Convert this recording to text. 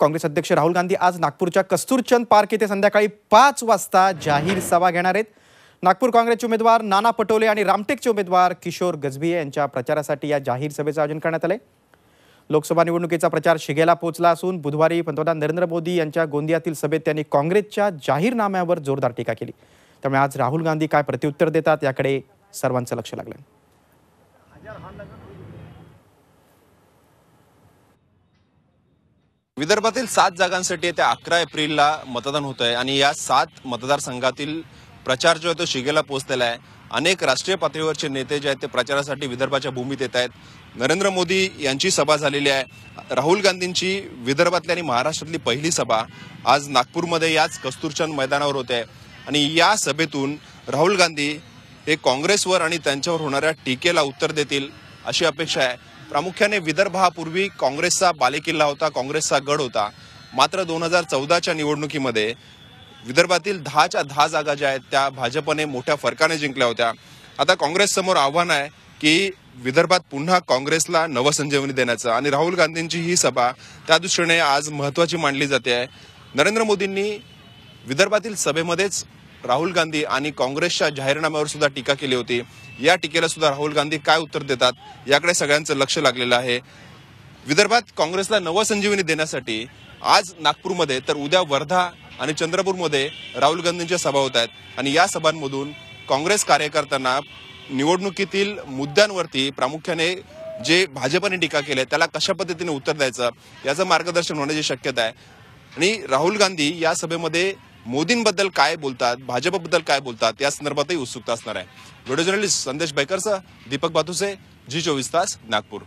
काँग्रेस अध्यक्ष राहुल गांधी आज नागपूरच्या कस्तूरचंद पार्क येथे संध्याकाळी पाच वाजता जाहीर सभा घेणार आहेत. नागपूर काँग्रेसचे उमेदवार नाना पटोले आणि रामटेकचे उमेदवार किशोर गजभिये यांच्या प्रचारासाठी या जाहीर सभेचं आयोजन करण्यात आले लोकसभा निवडणुकीचा प्रचार शिगेला पोहोचला असून बुधवारी पंतप्रधान नरेंद्र मोदी यांच्या गोंदियातील सभेत त्यांनी काँग्रेसच्या जाहीरनाम्यावर जोरदार टीका केली. त्यामुळे आज राहुल गांधी काय प्रत्युत्तर देतात याकडे सर्वांचं लक्ष लागलं विदर्भातील सात जागांसाठी येत्या अकरा एप्रिलला मतदान होत आहे आणि या सात मतदारसंघातील प्रचार जो आहे तो शिगेला पोहोचलेला आहे. अनेक राष्ट्रीय पातळीवरचे नेते जे आहेत ते प्रचारासाठी विदर्भाच्या भूमीत येत आहेत. नरेंद्र मोदी यांची सभा झालेली आहे. राहुल गांधींची विदर्भातली आणि महाराष्ट्रातली पहिली सभा आज नागपूरमध्ये याच कस्तुरचंद मैदानावर होते. आणि या सभेतून राहुल गांधी हे काँग्रेसवर आणि त्यांच्यावर होणाऱ्या टीकेला उत्तर देतील अशी अपेक्षा आहे. प्रामुख्याने विदर्भ हा पूर्वी काँग्रेसचा बालेकिल्ला होता काँग्रेसचा गड होता. मात्र दोन हजार चौदाच्या निवडणुकीमध्ये विदर्भातील दहाच्या दहा जागा ज्या आहेत त्या भाजपने मोठ्या फरकाने जिंकल्या होत्या. आता काँग्रेससमोर आव्हान आहे की विदर्भात पुन्हा काँग्रेसला नवसंजीवनी देण्याचं. आणि राहुल गांधींची ही सभा त्या दृष्टीने आज महत्वाची मानली जाते. आहे नरेंद्र मोदींनी विदर्भातील सभेमध्येच राहुल गांधी आणि काँग्रेसच्या जाहीरनाम्यावर सुद्धा टीका केली होती. या टीकेला सुद्धा राहुल गांधी काय उत्तर देतात याकडे सगळ्यांचं लक्ष लागलेलं आहे. विदर्भात काँग्रेसला नवसंजीवनी देण्यासाठी आज नागपूरमध्ये तर उद्या वर्धा आणि चंद्रपूरमध्ये राहुल गांधींच्या सभा होत आहेत. आणि या सभांमधून काँग्रेस कार्यकर्त्यांना निवडणुकीतील मुद्द्यांवरती प्रामुख्याने जे भाजपने टीका केली त्याला कशा पद्धतीने उत्तर द्यायचं याचं मार्गदर्शन होण्याची शक्यता आहे. आणि राहुल गांधी या सभेमध्ये मोदींबद्दल काय बोलतात? भाजपबद्दल काय बोलतात? या संदर्भातही उत्सुकता असणार आहे. व्हिडिओ जर्नलिस्ट संदेश बैकरसह दीपक बातुसे जी चोवीस तास नागपूर.